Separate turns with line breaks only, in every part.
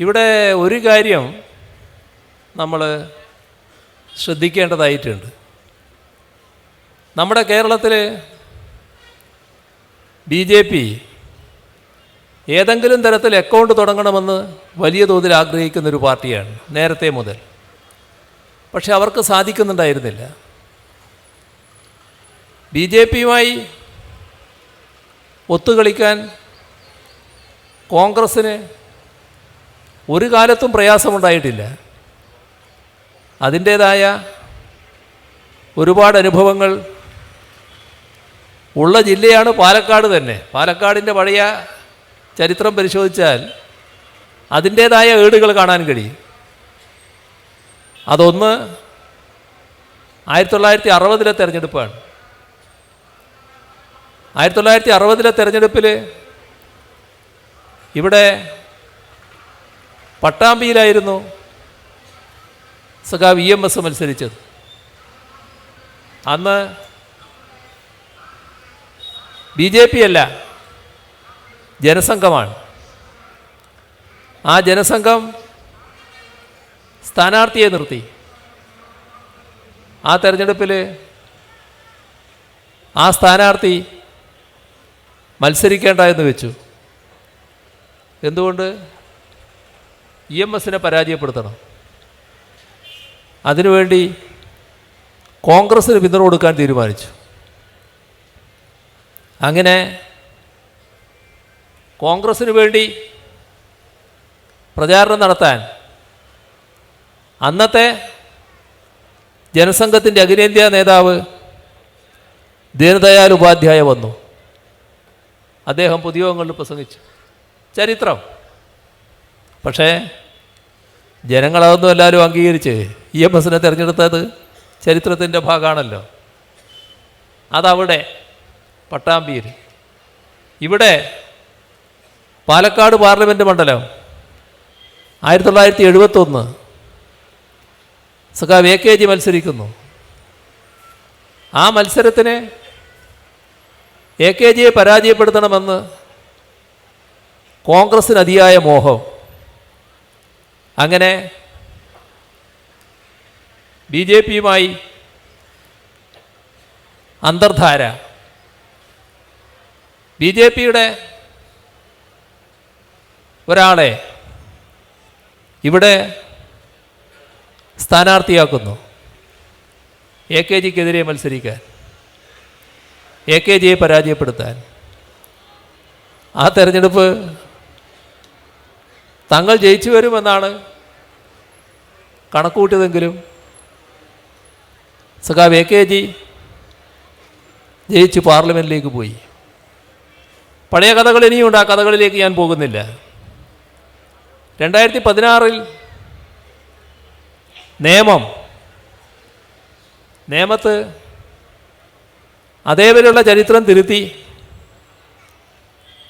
ഇവിടെ ഒരു കാര്യം നമ്മൾ ശ്രദ്ധിക്കേണ്ടതായിട്ടുണ്ട്. നമ്മുടെ കേരളത്തിൽ ബി ജെ പി ഏതെങ്കിലും തരത്തിൽ അക്കൗണ്ട് തുടങ്ങണമെന്ന് വലിയ തോതിൽ ആഗ്രഹിക്കുന്നൊരു പാർട്ടിയാണ് നേരത്തെ മുതൽ. പക്ഷെ അവർക്ക് സാധിക്കുന്നുണ്ടായിരുന്നില്ല. ബി ജെ പിയുമായി ഒത്തുകളിക്കാൻ കോൺഗ്രസ്സിന് ഒരു കാലത്തും പ്രയാസമുണ്ടായിട്ടില്ല. അതിന്റേതായ ഒരുപാട് അനുഭവങ്ങൾ ഉള്ള ജില്ലയാണ് പാലക്കാട് തന്നെ. പാലക്കാടിന്റെ പഴയ ചരിത്രം പരിശോധിച്ചാൽ അതിന്റേതായ ഏടുകൾ കാണാൻ കഴിയും. അതൊന്ന് ആയിരത്തി തൊള്ളായിരത്തി അറുപതിലെ തെരഞ്ഞെടുപ്പാണ്. ആയിരത്തി തൊള്ളായിരത്തി അറുപതിലെ തെരഞ്ഞെടുപ്പിൽ ഇവിടെ പട്ടാമ്പിയിലായിരുന്നു സഖാവ് ഇ എം എസ് മത്സരിച്ചത്. അന്ന് ബി ജെ പി അല്ല ജനസംഘമാണ്. ആ ജനസംഘം സ്ഥാനാർത്ഥിയെ നിർത്തി. ആ തെരഞ്ഞെടുപ്പിൽ ആ സ്ഥാനാർത്ഥി മത്സരിക്കേണ്ട എന്ന് വെച്ചു. എന്തുകൊണ്ട്? ഇ എം എസിനെ പരാജയപ്പെടുത്തണം. അതിനുവേണ്ടി കോൺഗ്രസ്സിന് പിന്തുണ കൊടുക്കാൻ തീരുമാനിച്ചു. അങ്ങനെ കോൺഗ്രസ്സിന് വേണ്ടി പ്രചാരണം നടത്താൻ അന്നത്തെ ജനസംഘത്തിന്റെ അഖിലേന്ത്യാ നേതാവ് ദീനദയാൽ ഉപാധ്യായ വന്നു. അദ്ദേഹം പൊതുയോഗങ്ങളിൽ പ്രസംഗിച്ചു. ചരിത്രം. പക്ഷേ ജനങ്ങളതൊന്നും എല്ലാവരും അംഗീകരിച്ച് ഇ എം എസിനെ തിരഞ്ഞെടുത്തത് ചരിത്രത്തിന്റെ ഭാഗമാണല്ലോ. അതവിടെ പട്ടാമ്പിയിൽ. ഇവിടെ പാലക്കാട് പാർലമെന്റ് മണ്ഡലം ആയിരത്തി തൊള്ളായിരത്തി എഴുപത്തൊന്ന് സഖാവ് എ കെ ജി മത്സരിക്കുന്നു. ആ മത്സരത്തിന് എ കെ ജിയെ പരാജയപ്പെടുത്തണമെന്ന് കോൺഗ്രസ്സിന് അതിയായ മോഹം അങ്ങനെ ബി ജെ പിയുമായി അന്തർധാര. ബി ജെ പിയുടെ ഒരാളെ ഇവിടെ സ്ഥാനാർത്ഥിയാക്കുന്നു. എ കെ ജിക്കെതിരെ മത്സരിക്കാൻ. എ കെ ജിയെ പരാജയപ്പെടുത്താൻ. ആ തെരഞ്ഞെടുപ്പ് തങ്ങൾ ജയിച്ചു വരുമെന്നാണ് കണക്കുകൂട്ടിയതെങ്കിലും. സഖാവ് എ കെ ജി ജയിച്ച് പാർലമെന്റിലേക്ക് പോയി. പഴയ കഥകൾ ഇനിയുണ്ട് ആ കഥകളിലേക്ക് ഞാൻ പോകുന്നില്ല. രണ്ടായിരത്തി പതിനാറിൽ നിയമം നിയമത്ത് അതേപോലെയുള്ള ചരിത്രം തിരുത്തി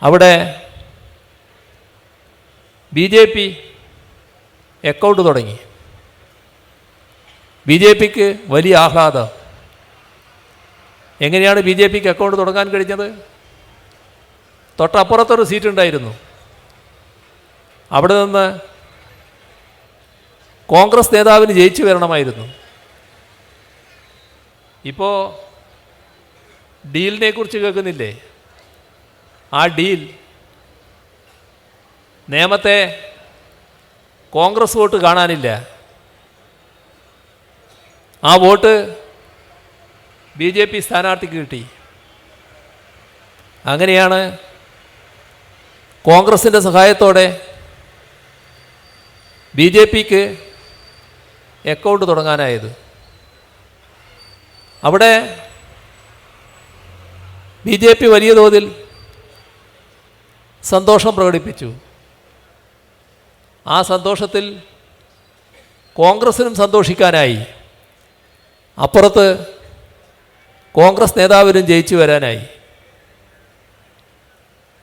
അവിടെ ബി ജെ പി അക്കൗണ്ട് തുടങ്ങി. ബി ജെ പിക്ക് വലിയ ആഹ്ലാദം. എങ്ങനെയാണ് ബി ജെ പിക്ക് അക്കൗണ്ട് തുടങ്ങാൻ കഴിഞ്ഞത്? തൊട്ടപ്പുറത്തൊരു സീറ്റ് ഉണ്ടായിരുന്നു അവിടെ നിന്ന് കോൺഗ്രസ് നേതാവിന് ജയിച്ചു വരണമായിരുന്നു. ഇപ്പോൾ ഡീലിനെ കുറിച്ച് കേൾക്കുന്നില്ലേ? ആ ഡീൽ നിയമത്തെ കോൺഗ്രസ് വോട്ട് കാണാനില്ല. ആ വോട്ട് ബി ജെ പി സ്ഥാനാർത്ഥിക്ക് കിട്ടി. അങ്ങനെയാണ് കോൺഗ്രസിന്റെ സഹായത്തോടെ ബി ജെ പിക്ക് അക്കൗണ്ട് തുടങ്ങാനായത്. അവിടെ ബി ജെ പി വലിയ തോതിൽ സന്തോഷം പ്രകടിപ്പിച്ചു. ആ സന്തോഷത്തിൽ കോൺഗ്രസിനും സന്തോഷിക്കാനായി. അപ്പുറത്ത് കോൺഗ്രസ് നേതാവിനും ജയിച്ചു വരാനായി.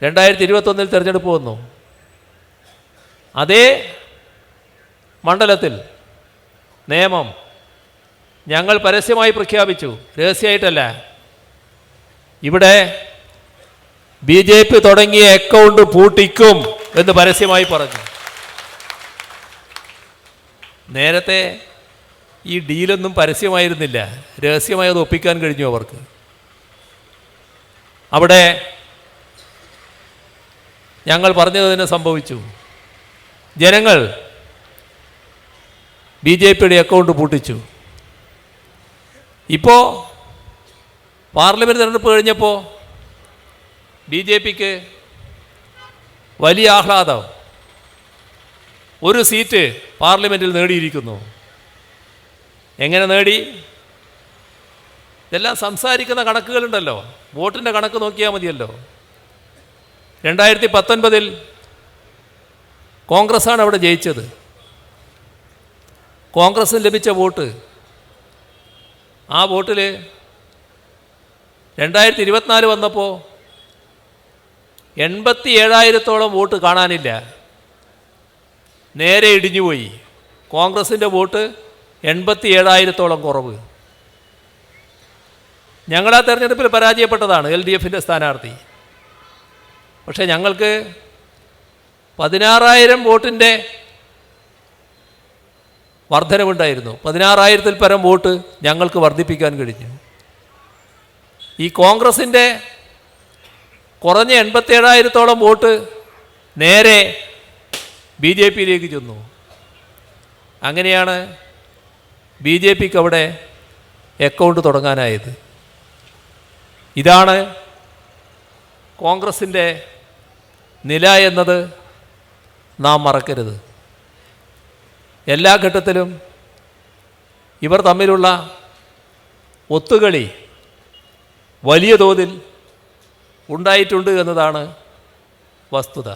രണ്ടായിരത്തി ഇരുപത്തൊന്നിൽ തിരഞ്ഞെടുപ്പ് വന്നു. അതേ മണ്ഡലത്തിൽ നിയമം ഞങ്ങൾ പരസ്യമായി പ്രഖ്യാപിച്ചു. രഹസ്യമായിട്ടല്ല. ഇവിടെ ബി ജെ പി തുടങ്ങിയ അക്കൗണ്ട് പൂട്ടിക്കും എന്ന് പരസ്യമായി പറഞ്ഞു. നേരത്തെ ഈ ഡീലൊന്നും പരസ്യമായിരുന്നില്ല. രഹസ്യമായി അത് ഒപ്പിക്കാൻ കഴിഞ്ഞു അവർക്ക്. അവിടെ ഞങ്ങൾ പറഞ്ഞത് തന്നെ സംഭവിച്ചു. ജനങ്ങൾ ബി ജെ പിയുടെ അക്കൗണ്ട് പൂട്ടിച്ചു. ഇപ്പോൾ പാർലമെന്റ് തിരഞ്ഞെടുപ്പ് കഴിഞ്ഞപ്പോൾ ബി ജെ പിക്ക് വലിയ ആഹ്ലാദം. ഒരു സീറ്റ് പാർലമെന്റിൽ നേടിയിരിക്കുന്നു. എങ്ങനെ നേടി? ഇതെല്ലാം സംസാരിക്കുന്ന കണക്കുകളുണ്ടല്ലോ. വോട്ടിന്റെ കണക്ക് നോക്കിയാൽ മതിയല്ലോ. രണ്ടായിരത്തി പത്തൊൻപതിൽ കോൺഗ്രസ്സാണ് അവിടെ ജയിച്ചത്. കോൺഗ്രസ്സിന് ലഭിച്ച വോട്ട് ആ വോട്ടിൽ രണ്ടായിരത്തി ഇരുപത്തിനാല് വന്നപ്പോൾ എൺപത്തി ഏഴായിരത്തോളം വോട്ട് കാണാനില്ല. നേരെ ഇടിഞ്ഞുപോയി കോൺഗ്രസിന്റെ വോട്ട് എൺപത്തി ഏഴായിരത്തോളം കുറവ്. ഞങ്ങളാ തെരഞ്ഞെടുപ്പിൽ പരാജയപ്പെട്ടതാണ് എൽ ഡി എഫിന്റെ സ്ഥാനാർത്ഥി. പക്ഷേ ഞങ്ങൾക്ക് പതിനാറായിരം വോട്ടിന്റെ വർധനവുണ്ടായിരുന്നു. പതിനാറായിരത്തിൽ പരം വോട്ട് ഞങ്ങൾക്ക് വർദ്ധിപ്പിക്കാൻ കഴിഞ്ഞു. ഈ കോൺഗ്രസിന്റെ കുറഞ്ഞ എൺപത്തേഴായിരത്തോളം വോട്ട് നേരെ ബി ജെ പിയിലേക്ക് ചെന്നു. അങ്ങനെയാണ് ബി ജെ പിക്ക് അവിടെ അക്കൗണ്ട് തുടങ്ങാനായത്. ഇതാണ് കോൺഗ്രസിന്റെ നില എന്നത് നാം മറക്കരുത്. എല്ലാ ഘട്ടത്തിലും ഇവർ തമ്മിലുള്ള ഒത്തുകളി വലിയ തോതിൽ ഉണ്ടായിട്ടുണ്ട് എന്നതാണ് വസ്തുത.